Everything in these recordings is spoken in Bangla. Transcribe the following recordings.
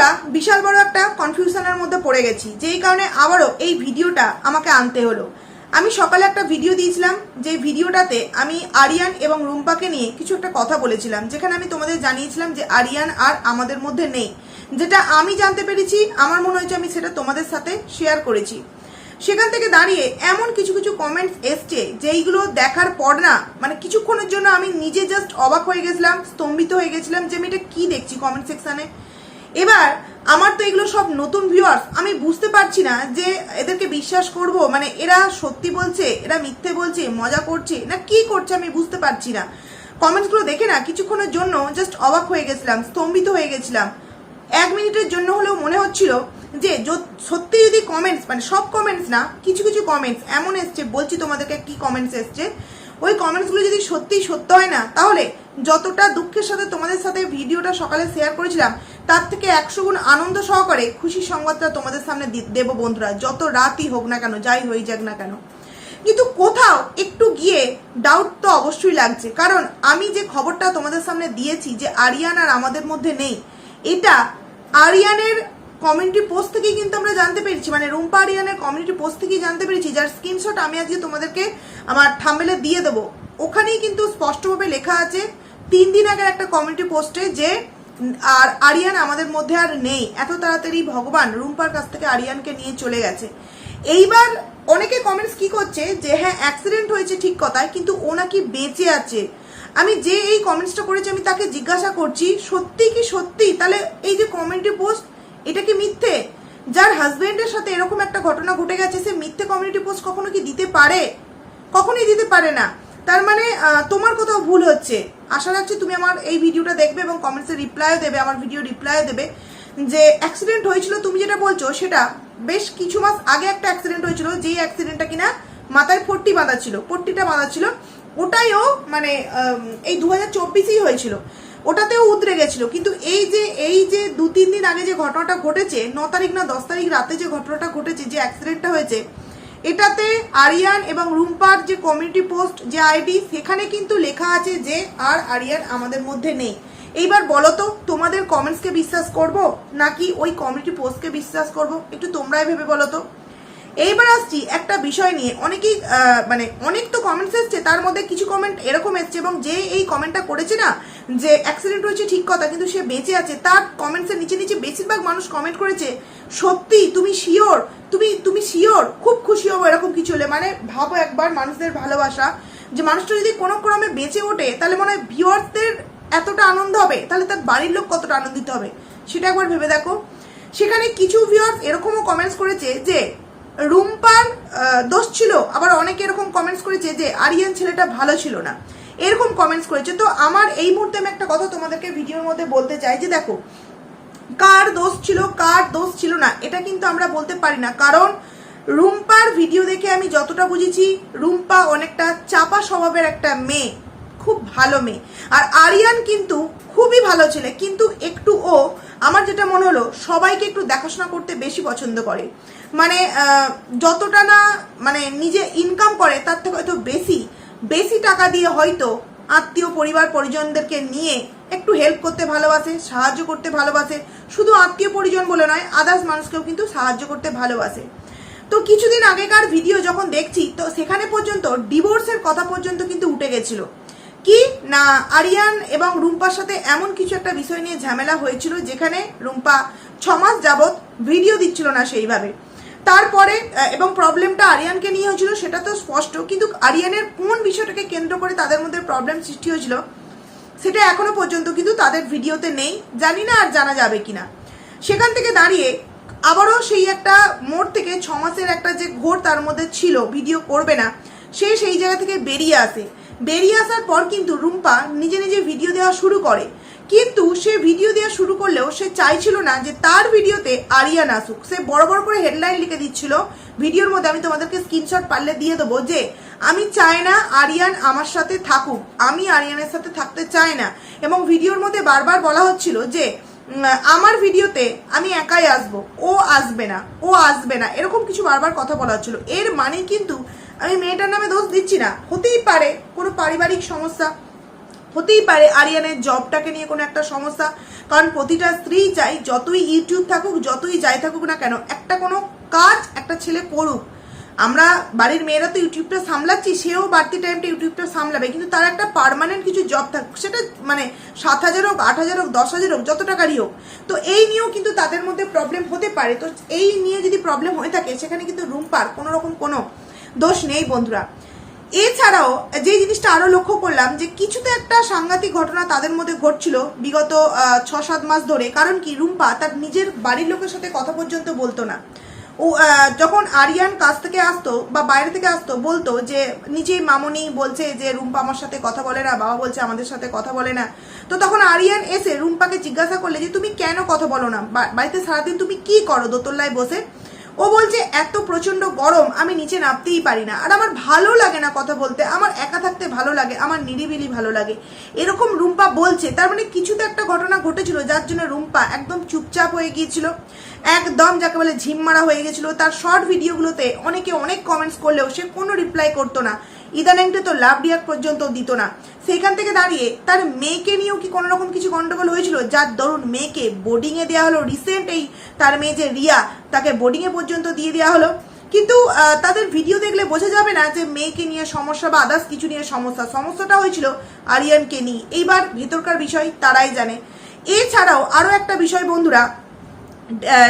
বন্ধুরা বিশাল বড় একটা কনফিউশনের মধ্যে পড়ে গেছি, যেই কারণে আবারও এই ভিডিওটা আমাকে আনতে হলো। আমি সকালে একটা ভিডিও দিয়েছিলাম যে ভিডিওটাতে আমি আরিয়ান এবং রুম্পাকে নিয়ে কিছু একটা কথা বলেছিলাম, যেখানে আমি তোমাদের জানিয়েছিলাম যে আরিয়ান আর আমাদের মধ্যে নেই। যেটা আমি জানতে পেরেছি, আমার মনে হয়েছে আমি সেটা তোমাদের সাথে শেয়ার করেছি। সেখান থেকে দাঁড়িয়ে এমন কিছু কিছু কমেন্টস এসছে, যেইগুলো দেখার পর না মানে কিছুক্ষণের জন্য আমি নিজে জাস্ট অবাক হয়ে গেছিলাম, স্তম্ভিত হয়ে গেছিলাম যে আমি এটা কি দেখছি কমেন্ট সেকশনে এবার, আমার তো এগুলো সব নতুন ভিউয়ার্স আমি বুঝতে পারছি না যে এদেরকে বিশ্বাস করব মানে এরা সত্যি বলছে, এরা মিথ্যে বলছে, মজা করছে, না কি করছে আমি বুঝতে পারছি না। কমেন্টসগুলো দেখে না, কিছুক্ষণের জন্য জাস্ট অবাক হয়ে গেছিলাম, স্তম্ভিত হয়ে গেছিলাম। এক মিনিটের জন্য হলেও মনে হচ্ছিল যে সত্যি যদি কমেন্টস মানে সব কমেন্টস না, কিছু কিছু কমেন্টস এমন এসছে, বলছি তোমাদেরকে কি কমেন্টস এসছে। ওই কমেন্টসগুলো যদি সত্যিই সত্য হয় না, তাহলে যতটা দুঃখের সাথে তোমাদের সাথে ভিডিওটা সকালে শেয়ার করেছিলাম তার থেকে একশো গুণ আনন্দ সহকারে খুশির সংবাদটা তোমাদের সামনে দেবো বন্ধুরা। যত রাতই হোক না কেন, যাই হয়ে যাক না কেন। কিন্তু কোথাও একটু গিয়ে ডাউট তো অবশ্যই লাগছে। কারণ আমি যে খবরটা তোমাদের সামনে দিয়েছি যে আরিয়ান আর আমাদের মধ্যে নেই, এটা আরিয়ানের কমিউনিটি পোস্ট থেকেই কিন্তু আমরা জানতে পেরেছি। মানে রুম্পা আরিয়ানের কমিউনিটি পোস্ট থেকেই জানতে পেরেছি, যার স্ক্রিনশট আমি আজকে তোমাদেরকে আমার থাম্বেলে দিয়ে দেবো। ওখানেই কিন্তু স্পষ্টভাবে লেখা আছে, তিন দিন আগের একটা কমিউনিটি পোস্টে যে আর আরিয়ান আমাদের মধ্যে আর নেই। এত তাড়াতাড়ি ভগবান রুম্পার কাছ থেকে আরিয়ানকে নিয়ে চলে গেছে। এইবার অনেকে কমেন্টস কি করছে যে হ্যাঁ অ্যাক্সিডেন্ট হয়েছে ঠিক কথায়, কিন্তু ও নাকি বেঁচে আছে। আমি যে এই কমেন্টসটা করেছি, আমি তাকে জিজ্ঞাসা করছি, সত্যি কি সত্যি? তাহলে এই যে কমেন্টি পোস্ট এটা কি মিথ্যে? যার হাজবেন্ডের সাথে এরকম একটা ঘটনা ঘটে গেছে, সে মিথ্যে কমিউনিটি পোস্ট কখনো কি দিতে পারে? কখনোই দিতে পারে না। তার মানে তোমার কোথাও ভুল হচ্ছে। আশা রাখছি তুমি আমার এই ভিডিওটা দেখবে এবং কমেন্টসে রিপ্লাইও দেবে, আমার ভিডিও রিপ্লাইও দেবে যে অ্যাক্সিডেন্ট হয়েছিল, তুমি যেটা বলছো সেটা বেশ কিছু মাস আগে একটা অ্যাক্সিডেন্ট হয়েছিল, যেই অ্যাক্সিডেন্টটা কিনা মাথায় পট্টি বাঁধা ছিল পট্টিটা বাঁধা ছিল ওটাইও মানে এই দু হাজার চব্বিশেই হয়েছিল। ওটাতেও উতরে গেছিল। কিন্তু এই যে এই যে দু তিন দিন আগে যে ঘটনাটা ঘটেছে, ন তারিখ না দশ তারিখ রাতে যে ঘটনাটা ঘটেছে, যে অ্যাক্সিডেন্টটা হয়েছে এটাতে আরিয়ান এবং রুম্পার যে কমিউনিটি পোস্ট যে আইডি সেখানে কিন্তু লেখা আছে যে আর আরিয়ান আমাদের মধ্যে নেই। এইবার বলো তো, তোমাদের কমেন্টসকে বিশ্বাস করব, নাকি ওই কমিউনিটি পোস্টকে বিশ্বাস করব? একটু তোমরাই ভেবে বলো তো। এইবার আসছি একটা বিষয় নিয়ে। অনেকেই মানে অনেক তো কমেন্টস এসছে, তার মধ্যে কিছু কমেন্ট এরকম এসছে এবং যে এই কমেন্টটা করেছে না, যে অ্যাক্সিডেন্ট হয়েছে ঠিক কথা, কিন্তু সে বেঁচে আছে, তার কমেন্টসের নিচে নিচে বেশিরভাগ মানুষ কমেন্ট করেছে, সত্যি, তুমি শিওর তুমি তুমি শিওর খুব খুশি হব, এরকম কিছু হলে। মানে ভাবো একবার মানুষদের ভালোবাসা, যে মানুষটা যদি কোনো ক্রমে বেঁচে ওঠে, তাহলে মনে হয় ভিউয়ার্সদের এতটা আনন্দ হবে, তাহলে তার বাড়ির লোক কতটা আনন্দিত হবে, সেটা একবার ভেবে দেখো। সেখানে কিছু ভিউয়ার্স এরকমও কমেন্টস করেছে যে রুম্পার দোষ ছিল। আবার অনেকে এরকম কমেন্টস করেছে যে, আরিয়ান ছেলেটা ভালো ছিল না। এরকম কমেন্টস করেছে। তো আমার এই মুহূর্তে আমি একটা কথা তোমাদেরকে ভিডিওর মধ্যে বলতে চাই যে, দেখো, কার দোষ ছিল, কার দোষ ছিল না, এটা কিন্তু আমরা বলতে পারি না। কারণ রুম্পার ভিডিও দেখে আমি যতটা বুঝেছি, রুম্পা অনেকটা চাপা স্বভাবের একটা মেয়ে, খুব ভালো মেয়ে। আর আরিয়ান কিন্তু খুবই ভালো ছেলে, কিন্তু একটু ও, আমার যেটা মনে হলো, সবাইকে একটু দেখাশোনা করতে বেশি পছন্দ করে। মানে যতটা না মানে নিজে ইনকাম করে, তার থেকে হয়তো বেশি বেশি টাকা দিয়ে হয়তো আত্মীয় পরিবার পরিজনদেরকে নিয়ে একটু হেল্প করতে ভালোবাসে, সাহায্য করতে ভালোবাসে। শুধু আত্মীয় পরিজন বলে নয় আদার্স মানুষকেও কিন্তু সাহায্য করতে ভালোবাসে। তো কিছুদিন আগেকার ভিডিও যখন দেখছি, তো সেখানে পর্যন্ত ডিভোর্সের কথা পর্যন্ত কিন্তু উঠে গেছিল। কি? না, আরিয়ান এবং রুম্পার সাথে এমন কিছু একটা বিষয় নিয়ে ঝামেলা হয়েছিল, যেখানে রুম্পা ছমাস মাস যাবৎ ভিডিও দিচ্ছিল না সেইভাবে। তারপরে এবং প্রবলেমটা আরিয়ানকে নিয়ে হয়েছিল, সেটা তো স্পষ্ট। কিন্তু আরিয়ানের কোন বিষয়টাকে কেন্দ্র করে তাদের মধ্যে প্রবলেম সৃষ্টি হয়েছিল, সেটা এখনও পর্যন্ত কিন্তু তাদের ভিডিওতে নেই। জানি না আর জানা যাবে কিনা। সেখান থেকে দাঁড়িয়ে আবারও সেই একটা মোড় থেকে ছ মাসের একটা যে ঘোর তার মধ্যে ছিল ভিডিও করবে না, সে সেই জায়গা থেকে বেরিয়ে আসে। বেরিয়ে আসার পর কিন্তু রুম্পা নিজে নিজে ভিডিও দেওয়া শুরু করে। কিন্তু সে ভিডিও দেওয়া শুরু করলেও সে চাইছিল না যে তার ভিডিওতে আরিয়ান আসুক। সে বড় বড় করে হেডলাইন লিখে দিচ্ছিল। ভিডিওর মধ্যে আমি তোমাদেরকে স্ক্রিনশট পারলে দিয়ে দেবো যে, আমি চাই না আরিয়ান আমার সাথে থাকুক। আমি আরিয়ানের সাথে থাকতে চাই না। এবং ভিডিওর মধ্যে বারবার বলা হচ্ছিল যে আমার ভিডিওতে আমি একাই আসব। ও আসবে না। ও আসবে না। এরকম কিছু বারবার কথা বলা হচ্ছিল। এর মানে কিন্তু আমি মেয়েটার নামে দোষ দিচ্ছি না। হতেই পারে কোনো পারিবারিক সমস্যা। হতেই পারে আরিয়ানের জবটাকে নিয়ে কোনো একটা সমস্যা। কারণ প্রতিটা স্ত্রী চাই যতই ইউটিউব থাকুক, যতই যাই থাকুক না কেন, একটা কোনো কাজ একটা ছেলে করুক। আমরা বাড়ির মেয়েরা তো ইউটিউবটা সামলাচ্ছি, সেও বাড়তি টাইমটা ইউটিউবটা সামলাবে, কিন্তু তার একটা পার্মানেন্ট কিছু জব থাকুক, সেটা মানে সাত হাজার হোক, আট হাজার হোক, দশ হাজার হোক, যত টাকারই হোক। তো এই নিয়েও কিন্তু তাদের মধ্যে প্রবলেম হতে পারে। তো এই নিয়ে যদি প্রবলেম হয়ে থাকে, সেখানে কিন্তু রুমপার কোনো রকম কোনো দোষ নেই বন্ধুরা। এছাড়াও, যে জিনিসটা আরও লক্ষ্য করলাম যে কিছুতে একটা সাংঘাতিক ঘটনা তাদের মধ্যে ঘটছিল বিগত ছ সাত মাস ধরে। কারণ কি? রুম্পা তার নিজের বাড়ির লোকের সাথে কথা পর্যন্ত বলতো না। ও যখন আরিয়ান কাছ থেকে আসতো বা বাইরে থেকে আসতো, বলতো যে, নিজেই মামনি বলছে যে, রুম্পা আমার সাথে কথা বলে না, বাবা বলছে আমাদের সাথে কথা বলে না। তো তখন আরিয়ান এসে রুম্পাকে জিজ্ঞাসা করলে যে, তুমি কেন কথা বলো না? বাড়িতে সারাদিন তুমি কি করো? দোতলায় বসে? ও বলছে, এত প্রচণ্ড গরম, আমি নিচে নামতেই পারি না। আর আমার ভালো লাগে না কথা বলতে। আমার একা থাকতে ভালো লাগে, আমার নিরিবিলি ভালো লাগে। এরকম রুম্পা বলছে। তার মানে কিছু তো একটা ঘটনা ঘটেছিল, যার জন্য রুম্পা একদম চুপচাপ হয়ে গিয়েছিল। একদম যাকে বলে ঝিম মারা হয়ে গেছিল। তার শর্ট ভিডিওগুলোতে অনেকে অনেক কমেন্টস করলেও সে কোনো রিপ্লাই করতো না। ইদানিংটা তো লাভ রিয়াক্ট পর্যন্ত দিত না। সেইখান থেকে দাঁড়িয়ে তার মেয়েকে নিয়েও কি কোনো রকম কিছু গন্ডগোল হয়েছিল? যার দরুন মেয়েকে বোর্ডিংয়ে দেওয়া হলো। রিসেন্ট এই তার মেয়ে যে রিয়া, তাকে বোর্ডিংয়ে পর্যন্ত দিয়ে দেওয়া হলো। কিন্তু তাদের ভিডিও দেখলে বোঝা যাবে না যে মেয়েকে নিয়ে সমস্যা বা আদার্স কিছু নিয়ে সমস্যা। সমস্যাটা হয়েছিল আরিয়ানকে নিয়ে। এইবার ভেতরকার বিষয় তারাই জানে। এছাড়াও আরও একটা বিষয় বন্ধুরা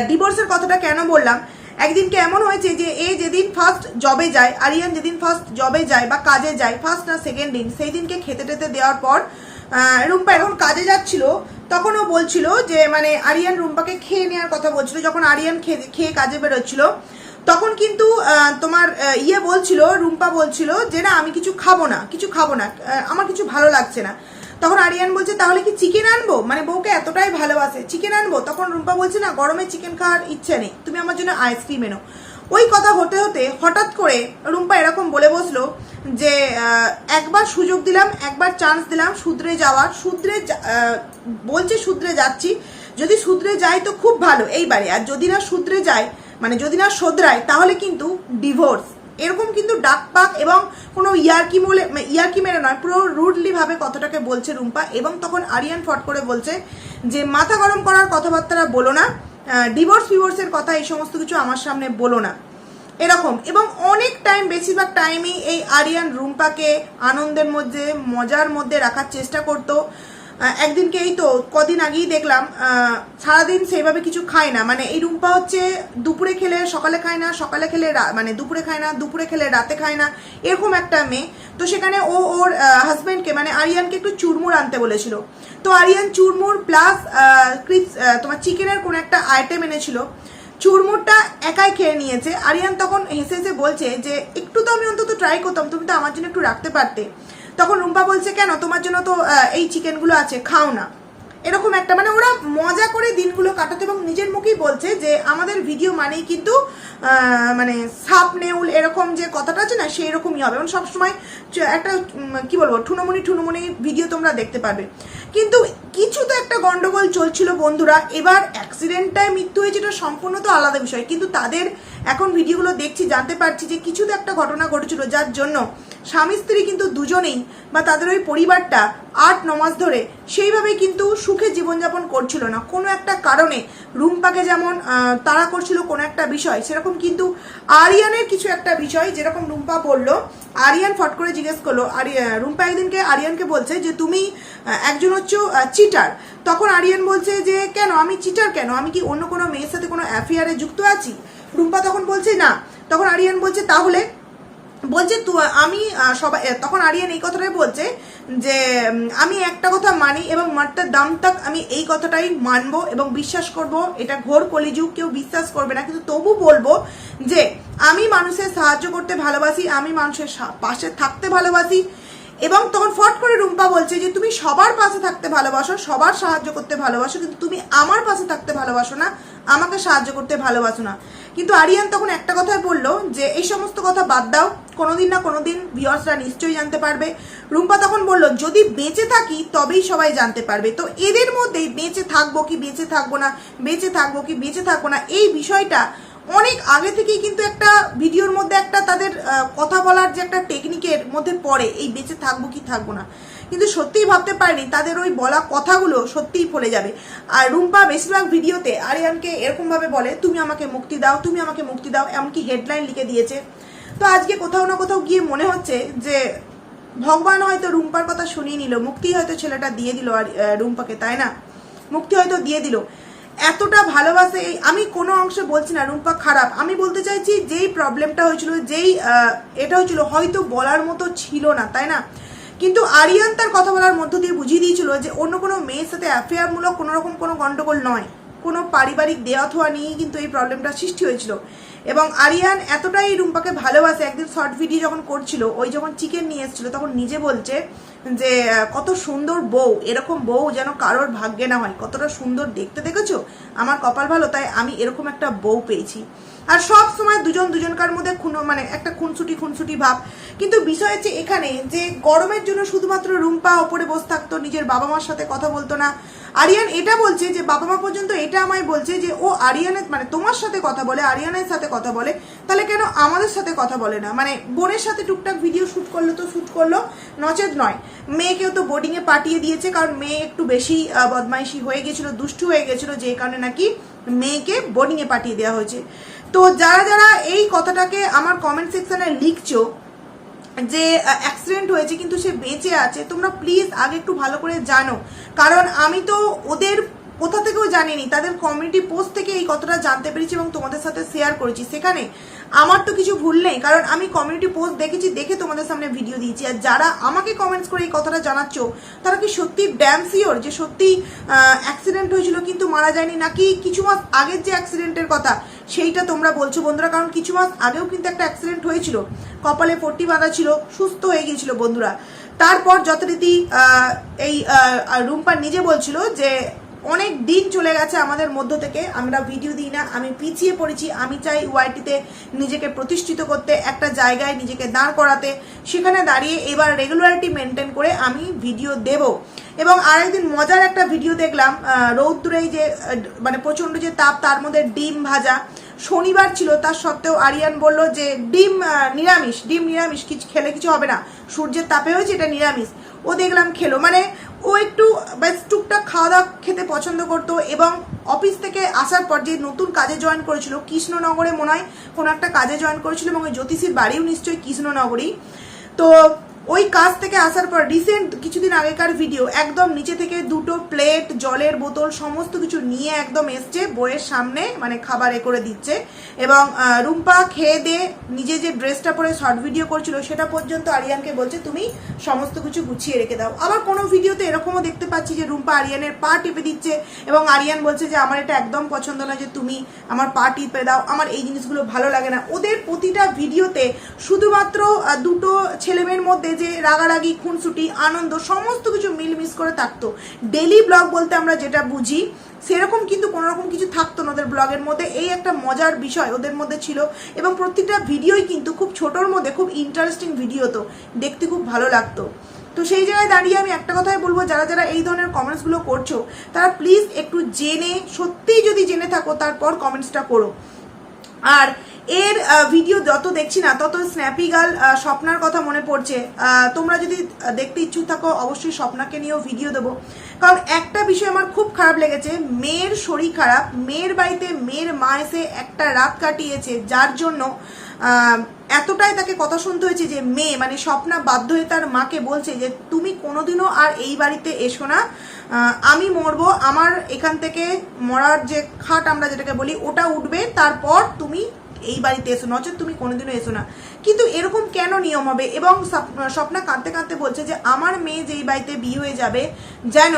ডিভোর্সের কথাটা কেন বললাম? একদিনকে এমন হয়েছে যে এ যেদিন ফার্স্ট জবে যায়, আরিয়ান যেদিন ফার্স্ট জবে যায় বা কাজে যায় ফার্স্ট না সেকেন্ড দিন, সেই দিনকে খেতে টেতে দেওয়ার পর রুম্পা এখন কাজে যাচ্ছিল, তখন ও বলছিল যে মানে আরিয়ান রুম্পাকে খেয়ে নেওয়ার কথা বলছিল, যখন আরিয়ান খেয়ে খেয়ে কাজে বেরোচ্ছিল, তখন কিন্তু তোমার ইয়ে বলছিল, রুম্পা বলছিল যে, না, আমি কিছু খাব না, কিছু খাব না আমার কিছু ভালো লাগছে না। তখন আরিয়ান বলছে তাহলে কি চিকেন আনব? মানে বউকে এতটাই ভালোবাসে চিকেন আনব? তখন রুম্পা বলছে না গরমে চিকেন খাওয়ার ইচ্ছে নেই তুমি আমার জন্য আইসক্রিম এনো। ওই কথা হতে হতে হঠাৎ করে রুম্পা এরকম বলে বসল যে একবার সুযোগ দিলাম একবার চান্স দিলাম শুধরে যাওয়ার আহ, বলছে শুধরে যাচ্ছি যদি শুধরে যায় তো খুব ভালো এইবারে আর যদি না শুধরে যায় মানে যদি না শোধরায় তাহলে কিন্তু ডিভোর্স এরকম কিন্তু ডাক পাক এবং কোনো ইয়ার্কি মোলে ইয়ার্কি মেরে নয়, পুরো রুডলি ভাবে কথাটাকে বলছে রুম্পা এবং তখন আরিয়ান ফট করে বলছে যে, মাথা গরম করার কথাবার্তা বলো না ডিভোর্স ফিভোর্সের কথা এই সমস্ত কিছু আমার সামনে বলো না। এরকম এবং অনেক টাইম বেশিরভাগ টাইমই এই আরিয়ান রুম্পাকে আনন্দের মধ্যে, মজার মধ্যে রাখার চেষ্টা করতো। একদিনকে এই তো কদিন আগেই দেখলাম সারাদিন সেইভাবে কিছু খায় না। মানে এই রুম্পা হচ্ছে দুপুরে খেলে সকালে খায় না, সকালে খেলে মানে দুপুরে খায় না, দুপুরে খেলে রাতে খায় না, এরকম একটা মেয়ে। তো সেখানে ও, ওর হাজব্যান্ডকে মানে আরিয়ানকে একটু চুরমুর আনতে বলেছিল। তো আরিয়ান চুরমুর প্লাস ক্রিপস তোমার চিকেনের কোনো একটা আইটেম এনেছিল। চুরমুরটা একাই খেয়ে নিয়েছে। আরিয়ান তখন হেসে হেসে বলছে যে, একটু তো আমি অন্তত ট্রাই করতাম, তুমি তো আমার জন্য একটু রাখতে পারতে। তখন রুম্পা বলছে, কেন? তোমার জন্য তো এই চিকেনগুলো আছে, খাও না। এরকম একটা মানে ওরা মজা করে দিনগুলো কাটাতে এবং নিজের মুখেই বলছে যে, আমাদের ভিডিও মানেই কিন্তু মানে সাপ নেউল এরকম যে কথাটা আছে না সেই রকমই হবে। এবং সবসময় একটা কি বলব ঠুনোমুনি ঠুনোমুনি ভিডিও তোমরা দেখতে পারবে। কিন্তু কিছু তো একটা গন্ডগোল চলছিল বন্ধুরা। এবার অ্যাক্সিডেন্টটায় মৃত্যু হয়েছে এটা সম্পূর্ণ তো আলাদা বিষয়। কিন্তু তাদের এখন ভিডিওগুলো দেখছি জানতে পারছি যে কিছু তো একটা ঘটনা ঘটেছিল যার জন্য স্বামী স্ত্রী কিন্তু দুজনেই বা তাদের ওই পরিবারটা আট নমাস ধরে সেইভাবে কিন্তু সুখে জীবনযাপন করছিল না। কোনো একটা কারণে রুম্পাকে যেমন তাড়া করছিল কোনো একটা বিষয় সেরকম কিন্তু আরিয়ানের কিছু একটা বিষয় যেরকম রুম্পা বলল আরিয়ান ফট করে জিজ্ঞেস করল আরি- আহ, রুম্পা একদিনকে আরিয়ানকে বলছে যে তুমি একজন হচ্ছে চিটার তখন আরিয়ান বলছে যে, কেন? আমি চিটার কেন? আমি কি অন্য কোনো মেয়ের সাথে কোনো অ্যাফেয়ারে যুক্ত আছি? রুম্পা তখন বলছে, না। তখন আরিয়ান বলছে, তাহলে? বলছে, তু, আমি সবাই তখন আরিয়ান এই কথাটাই বলছে যে আমি একটা কথা মানি এবং মারটার দাম তাক আমি এই কথাটাই মানবো এবং বিশ্বাস করব। এটা ঘোর কলিযুগ, কেউ বিশ্বাস করবে না। কিন্তু তবু বলব যে, আমি মানুষের সাহায্য করতে ভালোবাসি, আমি মানুষের পাশে থাকতে ভালোবাসি এবং তখন ফট করে রুম্পা বলছে যে, তুমি সবার পাশে থাকতে ভালোবাসো, সবার সাহায্য করতে ভালোবাসো, কিন্তু তুমি আমার পাশে থাকতে ভালোবাসো না, আমাকে সাহায্য করতে ভালোবাসো না। কিন্তু আরিয়ান তখন একটা কথাই বলল যে, এই সমস্ত কথা বাদ দাও, কোনোদিন না কোনোদিন ভিউয়ার্সরা নিশ্চয়ই জানতে পারবে। রুম্পা তখন বলল, যদি বেঁচে থাকি, তবেই সবাই জানতে পারবে। তো এদের মধ্যেই বেঁচে থাকব কি বেঁচে থাকব না, বেঁচে থাকব কি বেঁচে থাকব না, এই বিষয়টা অনেক আগে থেকেই কিন্তু একটা ভিডিওর মধ্যে একটা তাদের কথা বলার যে একটা টেকনিকের মধ্যে পড়ে, এই বেঁচে থাকব কি থাকব না। কিন্তু সত্যিই ভাবতে পারিনি, তাদের ওই বলা কথাগুলো সত্যিই ফলে যাবে। আর রুম্পা বেশিরভাগ ভিডিওতে আরিয়ানকে এরকমভাবে বলে, তুমি আমাকে মুক্তি দাও, তুমি আমাকে মুক্তি দাও, এমনকি হেডলাইন লিখে দিয়েছে। তো আজকে কোথাও না কোথাও গিয়ে মনে হচ্ছে যে, ভগবান হয়তো রুম্পার কথা শুনিয়ে নিল, মুক্তি হয়তো ছেলেটা দিয়ে দিল আর রুম্পাকে, তাই না? মুক্তি হয়তো দিয়ে দিল। এতটা ভালোবাসে এই আমি কোনো অংশে বলছি না, রুম্পা খারাপ। আমি বলতে চাইছি যেই প্রবলেমটা হয়েছিল, যেই এটা হয়েছিল, হয়তো বলার মতো ছিল না, তাই না? কিন্তু আরিয়ান তার কথা বলার মধ্য দিয়ে বুঝিয়ে দিয়েছিল যে অন্য কোনো মেয়ের সাথে অ্যাফেয়ারমূলক কোনো রকম কোনো গণ্ডগোল নয়। কোনো পারিবারিক দেওয়া থোয়া নিয়েই কিন্তু এই প্রবলেমটা সৃষ্টি হয়েছিল। এবং আরিয়ান এতটাই রুম্পাকে ভালোবাসে, একদিন শর্ট ভিডিও যখন করছিল, ওই যখন চিকেন নিয়ে এসেছিল, তখন নিজে বলছে যে কত সুন্দর বউ, এরকম বউ যেন কারোর ভাগ্যে না হয়। কতটা সুন্দর দেখতে দেখেছ? আমার কপাল ভালো, তাই আমি এরকম একটা বউ পেয়েছি। আর সব সময় দুজন, দুজনকার মধ্যে খুন মানে একটা খুনসুটি খুনসুটি ভাব। কিন্তু বিষয় হচ্ছে এখানে যে, গরমের জন্য শুধুমাত্র রুম্পা ওপরে বসে থাকতো, নিজের বাবা মার সাথে কথা বলতো না। আরিয়ান এটা বলছে যে বাবা মা পর্যন্ত এটা আমায় বলছে যে, ও আরিয়ানের মানে তোমার সাথে কথা বলে, আরিয়ানের সাথে কথা বলে। তাহলে কেন আমাদের সাথে কথা বলে না? মানে বোনের সাথে টুকটাক ভিডিও শ্যুট করল তো শ্যুট করল। নচেত নয়। মেয়েকেও তো বোর্ডিংয়ে পাঠিয়ে দিয়েছে, কারণ মেয়ে একটু বেশি বদমাইশি হয়ে গেছিল, দুষ্টু হয়ে গেছিল, যে কারণে নাকি মেয়েকে বোর্ডিংয়ে পাঠিয়ে দেওয়া হয়েছে। তো যারা যারা এই কথাটাকে আমার কমেন্ট সেকশনে লিখছো, যে অ্যাক্সিডেন্ট হয়েছে কিন্তু সে বেঁচে আছে, তোমরা প্লিজ আগে একটু ভালো করে জানো। কারণ আমি তো ওদের কোথা থেকেও জানিনি। তাদের কমিউনিটি পোস্ট থেকে এই কথাটা জানতে পেরেছি এবং তোমাদের সাথে শেয়ার করেছি। সেখানে আমার তো কিছু ভুল নেই, কারণ আমি কমিউনিটি পোস্ট দেখেছি, দেখে তোমাদের সামনে ভিডিও দিয়েছি। আর যারা আমাকে কমেন্টস করে এই কথাটা জানাচ্ছ, তারা কি সত্যি ড্যাম শিওর যে সত্যি অ্যাক্সিডেন্ট হয়েছিল কিন্তু মারা যায়নি? নাকি কিছু মাস আগের যে অ্যাক্সিডেন্টের কথা, সেইটা তোমরা বলছো বন্ধুরা? কারণ কিছু মাস আগেও কিন্তু একটা অ্যাক্সিডেন্ট হয়েছিল। কপালে পট্টি বাঁধা ছিল, সুস্থ হয়ে গিয়েছিল বন্ধুরা। তারপর যথারীতি এই রুম্পা নিজে বলছিল যে অনেক দিন চলে গেছে আমাদের মধ্য থেকে। আমরা ভিডিও দিই না, আমি পিছিয়ে পড়েছি। আমি চাই ওয়াইটিতে নিজেকে প্রতিষ্ঠিত করতে, একটা জায়গায় নিজেকে দাঁড় করাতে। সেখানে দাঁড়িয়ে এবার রেগুলারিটি মেনটেন করে আমি ভিডিও দেব। এবং আরেকদিন মজার একটা ভিডিও দেখলাম রৌদ্রেই যে মানে প্রচণ্ড যে তাপ, তার মধ্যে ডিম ভাজা। শনিবার ছিল, তার সত্ত্বেও আরিয়ান বলল যে, ডিম নিরামিষ ডিম নিরামিষ, কিছু খেলে কিছু হবে না। সূর্যের তাপে হয়েছে, এটা নিরামিষ। ও দেখলাম খেলো। মানে ও একটু ব্যাস টুকটাক খাওয়া দাওয়া খেতে পছন্দ করতো এবং অফিস থেকে আসার পর যে নতুন কাজে জয়েন করেছিল, কৃষ্ণনগরে মনে হয় কোনো একটা কাজে জয়েন করেছিল এবং ওই জ্যোতিষীর বাড়িও নিশ্চয়ই কৃষ্ণনগরেই। তো ওই কাজ থেকে আসার পর রিসেন্ট কিছুদিন আগেকার ভিডিও একদম নিচে থেকে দুটো প্লেট জলের বোতল, সমস্ত কিছু নিয়ে একদম এসছে, বইয়ের সামনে মানে খাবার এ করে দিচ্ছে। এবং রুম্পা খেয়ে দিয়ে নিজে যে ড্রেসটা পরে শর্ট ভিডিও করছিল, সেটা পর্যন্ত আরিয়ানকে বলছে, তুমি সমস্ত কিছু গুছিয়ে রেখে দাও। আবার কোনো ভিডিওতে এরকমও দেখতে পাচ্ছি যে, রুম্পা আরিয়ানের পা টিপে দিচ্ছে, এবং আরিয়ান বলছে যে, আমার এটা একদম পছন্দ না যে, তুমি আমার পা টিপে দাও। আমার এই জিনিসগুলো ভালো লাগে না। ওদের প্রতিটা ভিডিওতে শুধুমাত্র দুটো ছেলেমেয়ের মধ্যে যে রাগারাগি, খুনসুটি, আনন্দ, সমস্ত কিছু মিলমিশ করে থাকতো। ডেলি ব্লগ বলতে আমরা যেটা বুঝি, সেরকম কিন্তু কোনো রকম কিছু থাকতো না ওদের ব্লগের মধ্যে। এই একটা মজার বিষয় ওদের মধ্যে ছিল এবং প্রত্যেকটা ভিডিওই কিন্তু খুব ছোটোর মধ্যে খুব ইন্টারেস্টিং ভিডিও তো। দেখতে খুব ভালো লাগতো। তো সেই জায়গায় দাঁড়িয়ে আমি একটা কথাই বলব, যারা যারা এই ধরনের কমেন্টসগুলো করছ, তারা প্লিজ একটু জেনে, সত্যিই যদি জেনে থাকো, তারপর কমেন্টসটা করো। আর এর ভিডিও যত দেখছি না, তত স্ন্যাপি গার্ল স্বপ্নার কথা মনে পড়ছে। তোমরা যদি দেখতে ইচ্ছুক থাকো, অবশ্যই স্বপ্নাকে নিয়েও ভিডিও দেবো। কারণ একটা বিষয় আমার খুব খারাপ লেগেছে, মেয়ের শরীর খারাপ, মেয়ের বাড়িতে মেয়ের মা এসে একটা রাত কাটিয়েছে, যার জন্য এতটাই তাকে কথা শুনতে হয়েছে যে, মেয়ে মানে স্বপ্না বাধ্য হয়ে তার মাকে বলছে যে, তুমি কোনোদিনও আর এই বাড়িতে এসো না। আমি মরবো, আমার এখান থেকে মরার যে খাট আমরা যেটাকে বলি, ওটা উঠবে, তারপর তুমি এই বাড়িতে এসো, নচেত তুমি কোনোদিনও এসো না। কিন্তু এরকম কেন নিয়ম হবে? এবং স্বপ- স্বপ্না কাঁদতে কাঁদতে বলছে যে, আমার মেয়ে যেই বাড়িতে বিয়ে হয়ে যাবে, যেন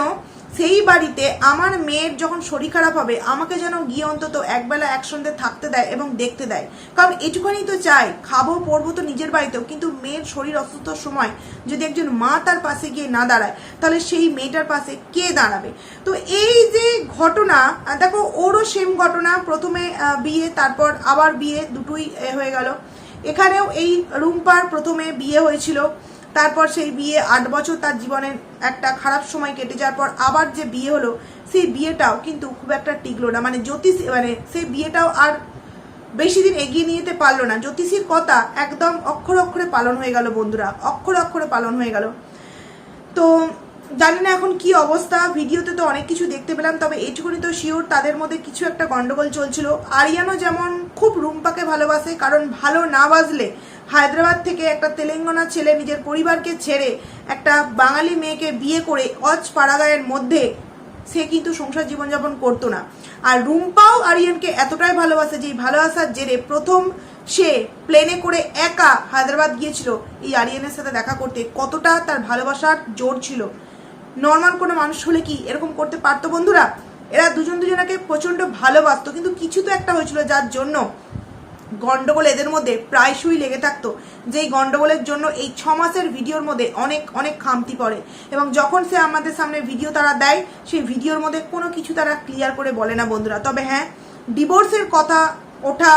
সেই বাড়িতে আমার মেয়ের যখন শরীর খারাপ হবে, আমাকে যেন গিয়ে অন্তত একবেলা একসঙ্গে থাকতে দেয় এবং দেখতে দেয়। কারণ এটুখানি তো চাই, খাব পরবো তো নিজের বাড়িতেও, কিন্তু মেয়ের শরীর অসুস্থর সময় যদি একজন মা তার পাশে গিয়ে না দাঁড়ায়, তাহলে সেই মেয়েটার পাশে কে দাঁড়াবে? তো এই যে ঘটনা দেখো, ওরও সেম ঘটনা, প্রথমে বিয়ে, তারপর আবার বিয়ে, দুটোই হয়ে গেল। এখানেও এই রুম্পার প্রথমে বিয়ে হয়েছিল। তারপর সেই বিয়ে আট বছর তার জীবনের একটা খারাপ সময় কেটে যাওয়ার পর আবার যে বিয়ে হলো, সেই বিয়েটাও কিন্তু খুব একটা টিকলো না। মানে জ্যোতিষ মানে সেই বিয়েটাও আর বেশি দিন এগিয়ে নিয়ে যেতে পারল না। জ্যোতিষীর কথা একদম অক্ষর অক্ষরে পালন হয়ে গেল বন্ধুরা, অক্ষর অক্ষরে পালন হয়ে গেল। তো জানি না এখন কি অবস্থা, ভিডিওতে তো অনেক কিছু দেখতে পেলাম, তবে এইটুকুনি তো শিওর তাদের মধ্যে কিছু একটা গন্ডগোল চলছিল। আরিয়ানও যেমন খুব রুম্পাকে ভালোবাসে, কারণ ভালো না বাজলে হায়দ্রাবাদ থেকে একটা তেলেঙ্গানা ছেলে নিজের পরিবারকে ছেড়ে একটা বাঙালি মেয়েকে বিয়ে করে অজ পাড়াগাঁয়ের মধ্যে, সে কিন্তু সংসার জীবনযাপন করতো না। আর রুম্পাও আরিয়ানকে এতটাই ভালোবাসে যে এই ভালোবাসার জেরে প্রথম সে প্লেনে করে একা হায়দ্রাবাদ গিয়েছিল। এই আরিয়ানের সাথে দেখা করতে কতটা তার ভালোবাসার জোর ছিল। নর্মাল কোনো মানুষ হলে কি এরকম করতে পারতো বন্ধুরা? এরা দুজন দুজনাকে প্রচণ্ড ভালোবাসতো, কিন্তু কিছু তো একটা হয়েছিল যার জন্য গন্ডগোল এদের মধ্যে প্রায়শই লেগে থাকতো, যেই গন্ডগোলের জন্য এই ছ মাসের ভিডিওর মধ্যে অনেক অনেক খামতি পড়ে। এবং যখন সে আমাদের সামনে ভিডিও তারা দেয়, সেই ভিডিওর মধ্যে কোনো কিছু তারা ক্লিয়ার করে বলে না বন্ধুরা। তবে হ্যাঁ ডিভোর্সের কথা ওঠা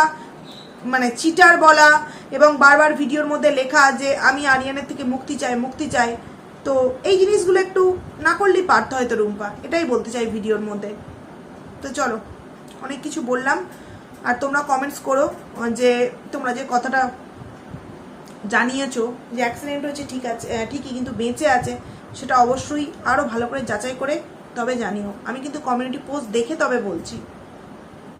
মানে চিটার বলা এবং বারবার ভিডিওর মধ্যে লেখা যে, আমি আরিয়ানের থেকে মুক্তি চাই মুক্তি চাই। তো এই জিনিসগুলো একটু না করলেই পারতে হয়তো রুম্পা, এটাই বলতে চাই ভিডিওর মধ্যে। তো চলো, অনেক কিছু বললাম। আর তোমরা কমেন্টস করো যে তোমরা যে কথাটা জানিয়েছো যে অ্যাক্সিডেন্ট হয়েছে, ঠিক আছে ঠিকই, কিন্তু বেঁচে আছে, সেটা অবশ্যই আরও ভালো করে যাচাই করে তবে জানিও। আমি কিন্তু কমিউনিটি পোস্ট দেখে তবে বলছি।